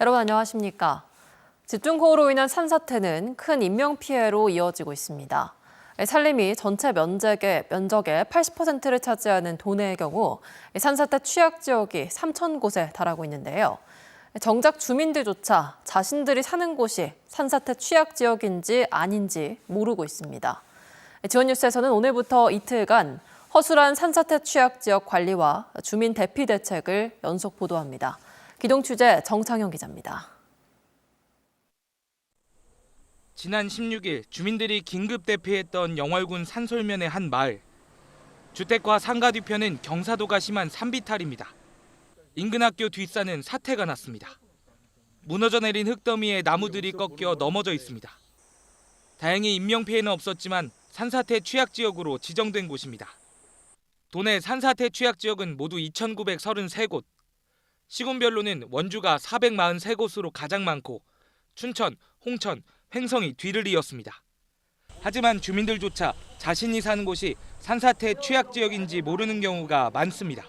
여러분 안녕하십니까? 집중호우로 인한 산사태는 큰 인명피해로 이어지고 있습니다. 산림이 전체 면적의, 면적의 80%를 차지하는 도내의 경우 산사태 취약 지역이 3천 곳에 달하고 있는데요. 정작 주민들조차 자신들이 사는 곳이 산사태 취약 지역인지 아닌지 모르고 있습니다. 지원뉴스에서는 오늘부터 이틀간 허술한 산사태 취약 지역 관리와 주민 대피 대책을 연속 보도합니다. 기동 취재 정창현 기자입니다. 지난 16일 주민들이 긴급 대피했던 영월군 산솔면의 한 마을. 주택과 상가 뒤편은 경사도가 심한 산비탈입니다. 인근 학교 뒷산은 사태가 났습니다. 무너져 내린 흙더미에 나무들이 꺾여 넘어져 있습니다. 다행히 인명피해는 없었지만 산사태 취약 지역으로 지정된 곳입니다. 도내 산사태 취약 지역은 모두 2,933곳. 시군별로는 원주가 443곳으로 가장 많고 춘천, 홍천, 횡성이 뒤를 이었습니다. 하지만 주민들조차 자신이 사는 곳이 산사태 취약 지역인지 모르는 경우가 많습니다.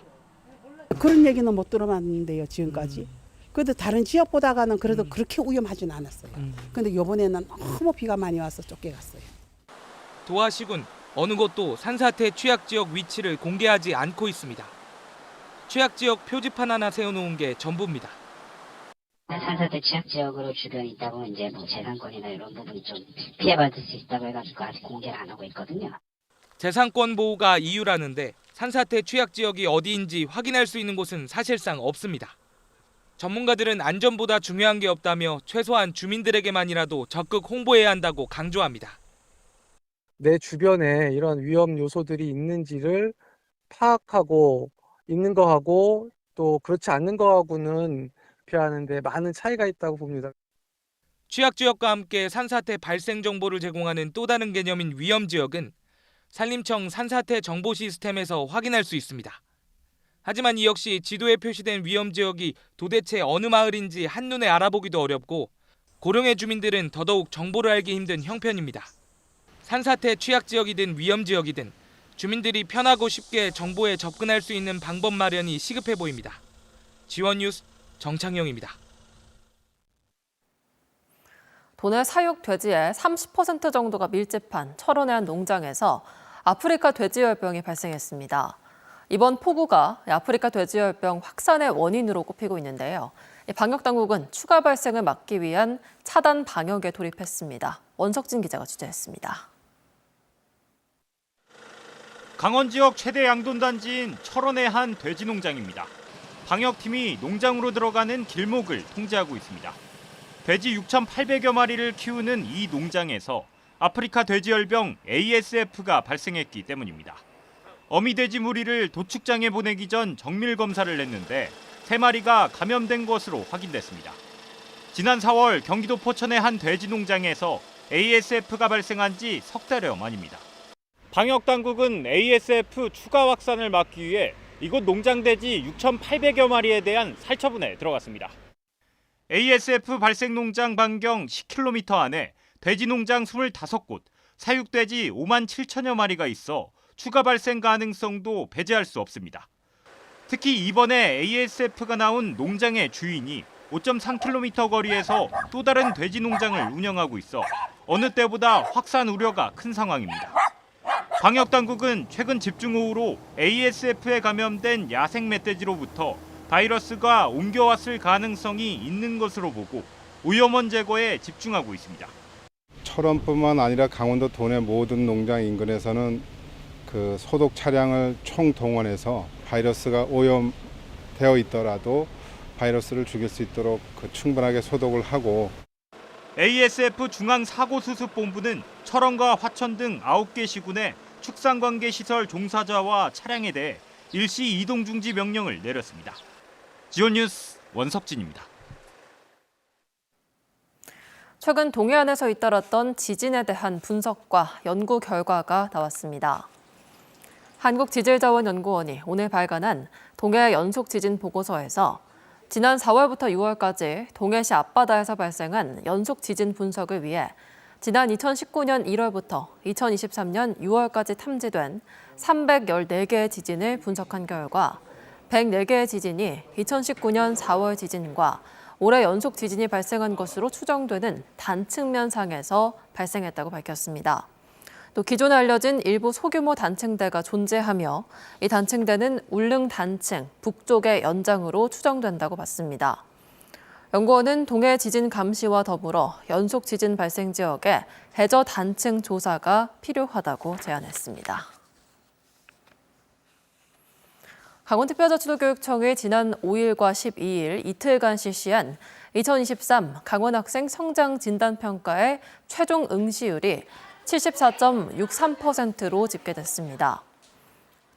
그런 얘기는 못 들어봤는데요 지금까지. 그래도 다른 지역보다가는 그래도 그렇게 위험하진 않았어요. 근데 이번에는 너무 비가 많이 와서 쫓겨갔어요. 도하시군 어느 곳도 산사태 취약 지역 위치를 공개하지 않고 있습니다. 취약 지역 표지판 하나 세워놓은 게 전부입니다. 산사태 취약 지역으로 주변에 있다고 이제 뭐 재산권이나 이런 부분이 좀 피해받을 수 있다고 해가지고 아직 공개를 안 하고 있거든요. 재산권 보호가 이유라는데 산사태 취약 지역이 어디인지 확인할 수 있는 곳은 사실상 없습니다. 전문가들은 안전보다 중요한 게 없다며 최소한 주민들에게만이라도 적극 홍보해야 한다고 강조합니다. 내 주변에 이런 위험 요소들이 있는지를 파악하고 있는 거하고 또 그렇지 않는 거하고는 비하는데 많은 차이가 있다고 봅니다. 취약 지역과 함께 산사태 발생 정보를 제공하는 또 다른 개념인 위험 지역은 산림청 산사태 정보 시스템에서 확인할 수 있습니다. 하지만 이 역시 지도에 표시된 위험 지역이 도대체 어느 마을인지 한눈에 알아보기도 어렵고 고령의 주민들은 더더욱 정보를 알기 힘든 형편입니다. 산사태 취약 지역이든 위험 지역이든 주민들이 편하고 쉽게 정보에 접근할 수 있는 방법 마련이 시급해 보입니다. 지원 뉴스 정창영입니다. 도내 사육 돼지의 30% 정도가 밀집한 철원의 한 농장에서 아프리카 돼지열병이 발생했습니다. 이번 폭우가 아프리카 돼지열병 확산의 원인으로 꼽히고 있는데요. 방역 당국은 추가 발생을 막기 위한 차단 방역에 돌입했습니다. 원석진 기자가 취재했습니다. 강원 지역 최대 양돈단지인 철원의 한 돼지 농장입니다. 방역팀이 농장으로 들어가는 길목을 통제하고 있습니다. 돼지 6,800여 마리를 키우는 이 농장에서 아프리카 돼지열병 ASF가 발생했기 때문입니다. 어미 돼지 무리를 도축장에 보내기 전 정밀 검사를 했는데 세 마리가 감염된 것으로 확인됐습니다. 지난 4월 경기도 포천의 한 돼지 농장에서 ASF가 발생한 지 석 달여 만입니다. 방역 당국은 ASF 추가 확산을 막기 위해 이곳 농장 돼지 6,800여 마리에 대한 살처분에 들어갔습니다. ASF 발생 농장 반경 10km 안에 돼지 농장 25곳, 사육돼지 5만 7천여 마리가 있어 추가 발생 가능성도 배제할 수 없습니다. 특히 이번에 ASF가 나온 농장의 주인이 5.3km 거리에서 또 다른 돼지 농장을 운영하고 있어 어느 때보다 확산 우려가 큰 상황입니다. 방역 당국은 최근 집중호우로 ASF에 감염된 야생 멧돼지로부터 바이러스가 옮겨왔을 가능성이 있는 것으로 보고 오염원 제거에 집중하고 있습니다. 철원뿐만 아니라 강원도 도내 모든 농장 인근에서는 그 소독 차량을 총 동원해서 바이러스가 오염되어 있더라도 바이러스를 죽일 수 있도록 그 충분하게 소독을 하고 ASF 중앙사고수습본부는 철원과 화천 등 9개 시군의 축산관계시설 종사자와 차량에 대해 일시 이동 중지 명령을 내렸습니다. 지온뉴스 원석진입니다. 최근 동해안에서 잇따랐던 지진에 대한 분석과 연구 결과가 나왔습니다. 한국지질자원연구원이 오늘 발간한 동해 연속 지진 보고서에서 지난 4월부터 6월까지 동해시 앞바다에서 발생한 연속 지진 분석을 위해 지난 2019년 1월부터 2023년 6월까지 탐지된 314개의 지진을 분석한 결과 104개의 지진이 2019년 4월 지진과 올해 연속 지진이 발생한 것으로 추정되는 단층면상에서 발생했다고 밝혔습니다. 또 기존에 알려진 일부 소규모 단층대가 존재하며 이 단층대는 울릉 단층 북쪽의 연장으로 추정된다고 봤습니다. 연구원은 동해 지진 감시와 더불어 연속 지진 발생 지역에 대저 단층 조사가 필요하다고 제안했습니다. 강원특별자치도교육청이 지난 5일과 12일 이틀간 실시한 2023 강원학생 성장 진단 평가의 최종 응시율이 74.63%로 집계됐습니다.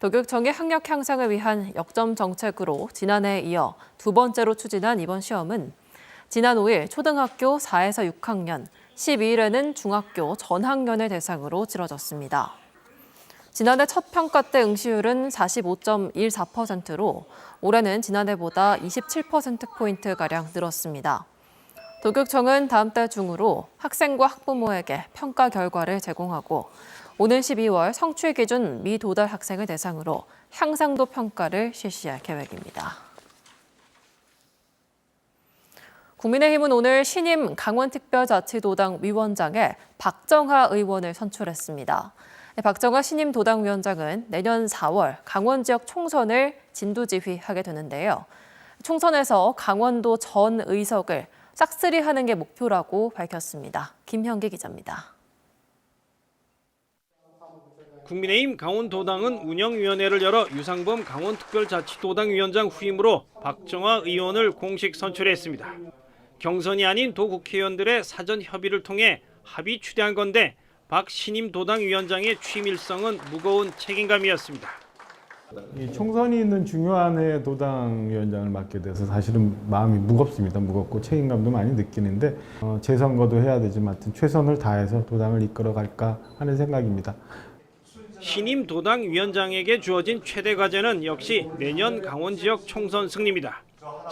도교육청이 학력 향상을 위한 역점 정책으로 지난해에 이어 두 번째로 추진한 이번 시험은 지난 5일 초등학교 4에서 6학년, 12일에는 중학교 전학년을 대상으로 치러졌습니다. 지난해 첫 평가 때 응시율은 45.14%로 올해는 지난해보다 27%포인트가량 늘었습니다. 도교육청은 다음 달 중으로 학생과 학부모에게 평가 결과를 제공하고 오는 12월 성취 기준 미도달 학생을 대상으로 향상도 평가를 실시할 계획입니다. 국민의힘은 오늘 신임 강원특별자치도당 위원장에 박정하 의원을 선출했습니다. 네, 박정하 신임 도당 위원장은 내년 4월 강원 지역 총선을 진두지휘하게 되는데요. 총선에서 강원도 전 의석을 싹쓸이 하는 게 목표라고 밝혔습니다. 김현기 기자입니다. 국민의힘 강원도당은 운영위원회를 열어 유상범 강원특별자치도당 위원장 후임으로 박정화 의원을 공식 선출했습니다. 경선이 아닌 도 국회의원들의 사전 협의를 통해 합의 추대한 건데 박 신임 도당 위원장의 취임 일성은 무거운 책임감이었습니다. 이 총선이 있는 중요한 해에 도당 위원장을 맡게 돼서 사실은 마음이 무겁습니다. 무겁고 책임감도 많이 느끼는데 어, 재선거도 해야 되지만 최선을 다해서 도당을 이끌어 갈까 하는 생각입니다. 신임 도당 위원장에게 주어진 최대 과제는 역시 내년 강원 지역 총선 승리입니다.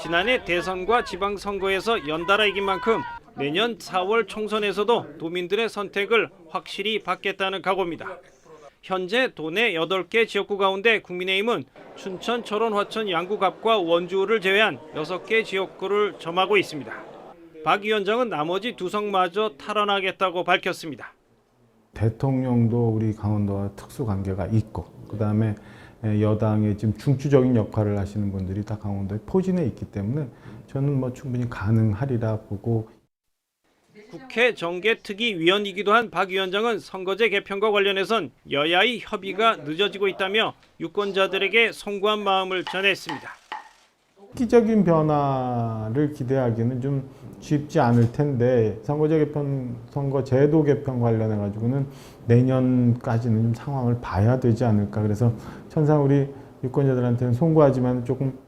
지난해 대선과 지방선거에서 연달아 이긴 만큼 내년 4월 총선에서도 도민들의 선택을 확실히 받겠다는 각오입니다. 현재 도내 8개 지역구 가운데 국민의힘은 춘천, 철원, 화천, 양구갑과 원주를 제외한 6개 지역구를 점하고 있습니다. 박 위원장은 나머지 두 성마저 탈환하겠다고 밝혔습니다. 대통령도 우리 강원도와 특수 관계가 있고 그 다음에 여당의 지금 중추적인 역할을 하시는 분들이 다 강원도에 포진해 있기 때문에 저는 뭐 충분히 가능하리라 보고 국회 정계특위위원이기도 한 박 위원장은 선거제 개편과 관련해선 여야의 협의가 늦어지고 있다며 유권자들에게 송구한 마음을 전했습니다. 획기적인 변화를 기대하기는 좀 쉽지 않을 텐데 선거제 개편, 선거 제도 개편 관련해 가지고는 내년까지는 좀 상황을 봐야 되지 않을까. 그래서 천상 우리 유권자들한테는 송구하지만 조금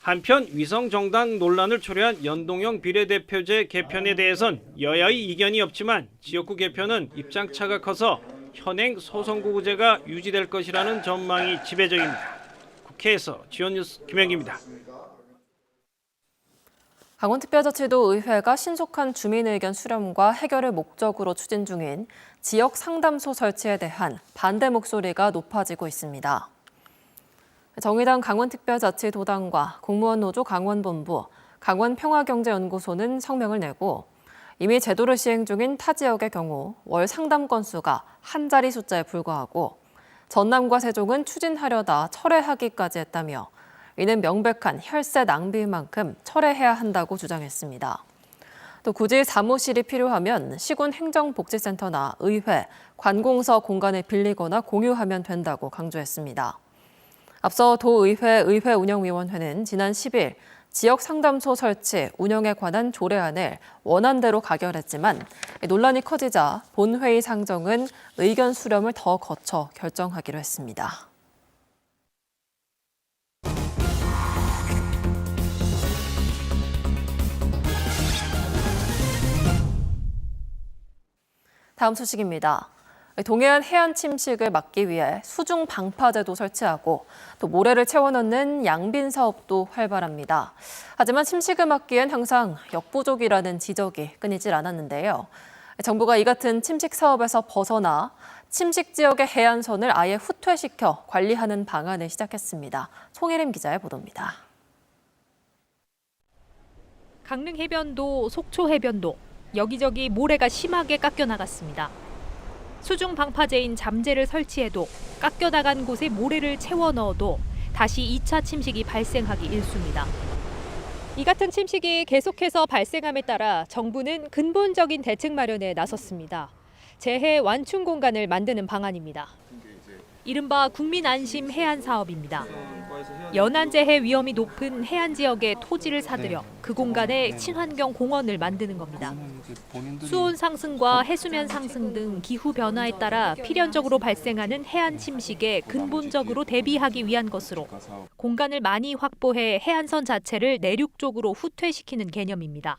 한편 위성정당 논란을 초래한 연동형 비례대표제 개편에 대해선 여야의 이견이 없지만 지역구 개편은 입장차가 커서 현행 소선거구제가 유지될 것이라는 전망이 지배적입니다. 국회에서 지원뉴스 김현기입니다. 강원특별자치도 의회가 신속한 주민 의견 수렴과 해결을 목적으로 추진 중인 지역 상담소 설치에 대한 반대 목소리가 높아지고 있습니다. 정의당 강원특별자치도당과 공무원 노조 강원본부, 강원평화경제연구소는 성명을 내고 이미 제도를 시행 중인 타 지역의 경우 월 상담 건수가 한 자리 숫자에 불과하고 전남과 세종은 추진하려다 철회하기까지 했다며 이는 명백한 혈세 낭비인 만큼 철회해야 한다고 주장했습니다. 또 굳이 사무실이 필요하면 시군 행정복지센터나 의회, 관공서 공간을 빌리거나 공유하면 된다고 강조했습니다. 앞서 도의회 의회 운영위원회는 지난 10일 지역 상담소 설치, 운영에 관한 조례안을 원안대로 가결했지만 논란이 커지자 본회의 상정은 의견 수렴을 더 거쳐 결정하기로 했습니다. 다음 소식입니다. 동해안 해안 침식을 막기 위해 수중 방파제도 설치하고 또 모래를 채워넣는 양빈 사업도 활발합니다. 하지만 침식을 막기엔 항상 역부족이라는 지적이 끊이질 않았는데요. 정부가 이 같은 침식 사업에서 벗어나 침식 지역의 해안선을 아예 후퇴시켜 관리하는 방안을 시작했습니다. 송혜림 기자의 보도입니다. 강릉 해변도 속초 해변도 여기저기 모래가 심하게 깎여 나갔습니다. 수중 방파제인 잠재를 설치해도 깎여 나간 곳에 모래를 채워 넣어도 다시 2차 침식이 발생하기 일쑤입니다. 이 같은 침식이 계속해서 발생함에 따라 정부는 근본적인 대책 마련에 나섰습니다. 재해 완충 공간을 만드는 방안입니다. 이른바 국민 안심 해안 사업입니다. 연안 재해 위험이 높은 해안 지역의 토지를 사들여 그 공간에 친환경 공원을 만드는 겁니다. 수온 상승과 해수면 상승 등 기후 변화에 따라 필연적으로 발생하는 해안 침식에 근본적으로 대비하기 위한 것으로 공간을 많이 확보해 해안선 자체를 내륙 쪽으로 후퇴시키는 개념입니다.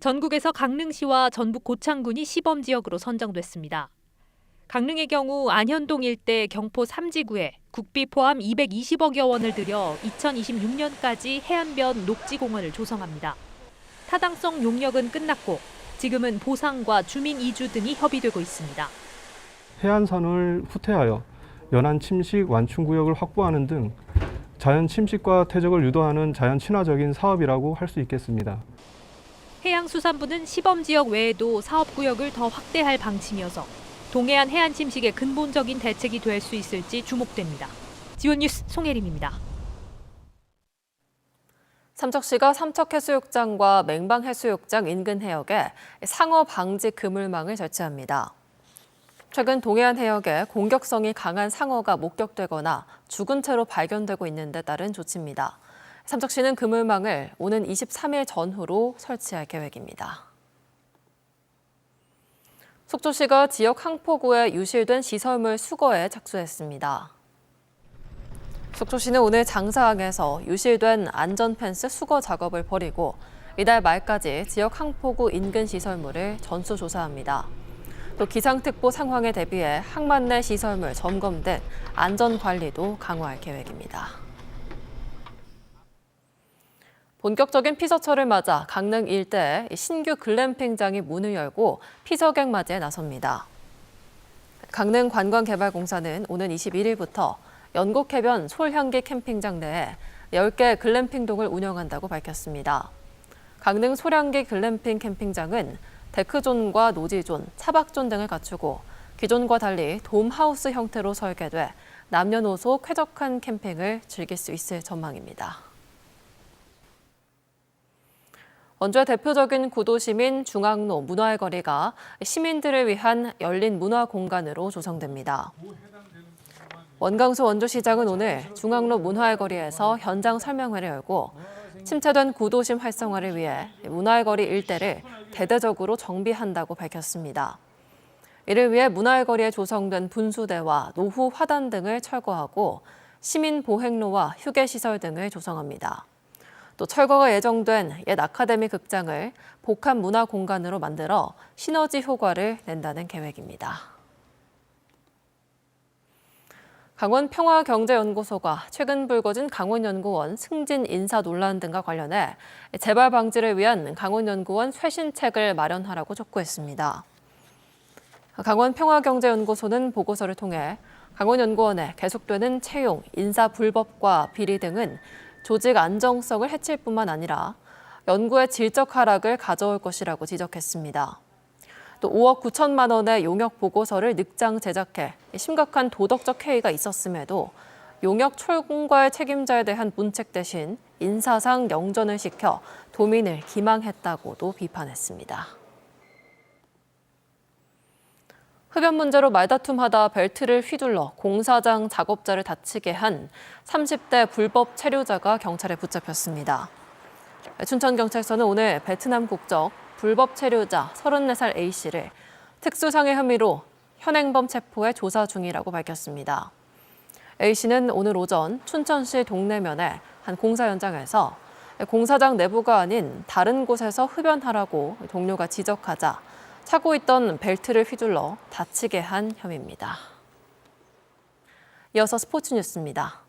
전국에서 강릉시와 전북 고창군이 시범 지역으로 선정됐습니다. 강릉의 경우 안현동 일대 경포 삼지구에 국비 포함 220억여 원을 들여 2026년까지 해안변 녹지공원을 조성합니다. 타당성 용역은 끝났고 지금은 보상과 주민 이주 등이 협의되고 있습니다. 해안선을 후퇴하여 연안 침식 완충 구역을 확보하는 등 자연 침식과 퇴적을 유도하는 자연 친화적인 사업이라고 할 수 있겠습니다. 해양수산부는 시범 지역 외에도 사업 구역을 더 확대할 방침이어서 동해안 해안 침식의 근본적인 대책이 될 수 있을지 주목됩니다. 지원 뉴스 송혜림입니다. 삼척시가 삼척해수욕장과 맹방해수욕장 인근 해역에 상어 방지 그물망을 설치합니다. 최근 동해안 해역에 공격성이 강한 상어가 목격되거나 죽은 채로 발견되고 있는 데 따른 조치입니다. 삼척시는 그물망을 오는 23일 전후로 설치할 계획입니다. 속초시가 지역 항포구에 유실된 시설물 수거에 착수했습니다. 속초시는 오늘 장사항에서 유실된 안전펜스 수거 작업을 벌이고 이달 말까지 지역 항포구 인근 시설물을 전수조사합니다. 또 기상특보 상황에 대비해 항만 내 시설물 점검 등 안전 관리도 강화할 계획입니다. 본격적인 피서철을 맞아 강릉 일대에 신규 글램핑장이 문을 열고 피서객 맞이에 나섭니다. 강릉 관광개발공사는 오는 21일부터 연곡해변 솔향기 캠핑장 내에 10개 글램핑동을 운영한다고 밝혔습니다. 강릉 소량기 글램핑 캠핑장은 데크존과 노지존, 차박존 등을 갖추고 기존과 달리 돔하우스 형태로 설계돼 남녀노소 쾌적한 캠핑을 즐길 수 있을 전망입니다. 원주의 대표적인 구도시민 중앙로 문화의 거리가 시민들을 위한 열린 문화 공간으로 조성됩니다. 원강수 원주시장은 오늘 중앙로 문화의 거리에서 현장 설명회를 열고 침체된 구도심 활성화를 위해 문화의 거리 일대를 대대적으로 정비한다고 밝혔습니다. 이를 위해 문화의 거리에 조성된 분수대와 노후 화단 등을 철거하고 시민 보행로와 휴게 시설 등을 조성합니다. 또 철거가 예정된 옛 아카데미 극장을 복합 문화 공간으로 만들어 시너지 효과를 낸다는 계획입니다. 강원 평화경제연구소가 최근 불거진 강원연구원 승진 인사 논란 등과 관련해 재발 방지를 위한 강원연구원 쇄신책을 마련하라고 촉구했습니다. 강원 평화경제연구소는 보고서를 통해 강원연구원의 계속되는 채용, 인사 불법과 비리 등은 조직 안정성을 해칠 뿐만 아니라 연구의 질적 하락을 가져올 것이라고 지적했습니다. 또 5억 9천만 원의 용역 보고서를 늑장 제작해 심각한 도덕적 해이가 있었음에도 용역 철공과의 책임자에 대한 문책 대신 인사상 영전을 시켜 도민을 기망했다고도 비판했습니다. 흡연 문제로 말다툼하다 벨트를 휘둘러 공사장 작업자를 다치게 한 30대 불법 체류자가 경찰에 붙잡혔습니다. 춘천경찰서는 오늘 베트남 국적 불법 체류자 34살 A씨를 특수상해 혐의로 현행범 체포해 조사 중이라고 밝혔습니다. A씨는 오늘 오전 춘천시 동래면의 한 공사 현장에서 공사장 내부가 아닌 다른 곳에서 흡연하라고 동료가 지적하자 차고 있던 벨트를 휘둘러 다치게 한 혐의입니다. 이어서 스포츠 뉴스입니다.